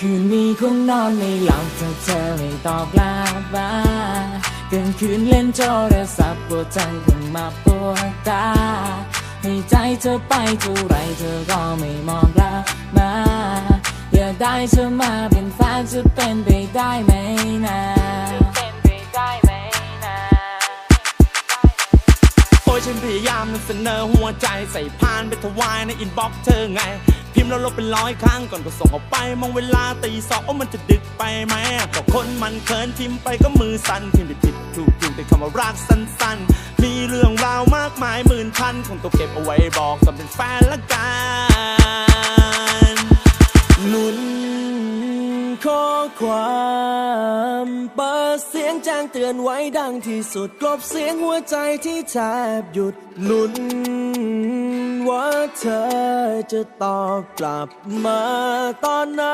คืนนี้คงนอนไม่หลับถ้าเธอไม่ตอบกลับมากลางคืนเล่นโทรศัพท์ปวดจังขึ้นมาปวดตา ให้ใจเธอไปเท่าไรเธอก็ไม่มองกลับมา อยากได้เธอมาเป็นแฟนจะเป็นไปได้ไหมนะเป็นไปได้ไหมนะโอ้ยฉันพยายามนำเสนอหัวใจใส่พานไปถวายในอินบ็อกซ์เธอไง พิมพ์แล้วลบเป็นร้อยครั้งก่อนก็ส่งออกไป มองเวลาตีสองโอ้มันจะดึกไปไหมก็คนมันเคินพิมพ์ไปก็มือสั่นพิมพ์ผิดผิดถูกถูกแต่คำว่ารักสั้นๆ มีเรื่องราวมากมายหมื่นพันคงต้องเก็บเอาไว้บอกตอนเป็นแฟนละกันลุ้นข้อความเปิดเสียงแจ้งเตือนไว้ดังที่สุดกลบเสียงหัวใจที่แทบหยุดลุ้น เธอจะตอบกลับมาตอนไหน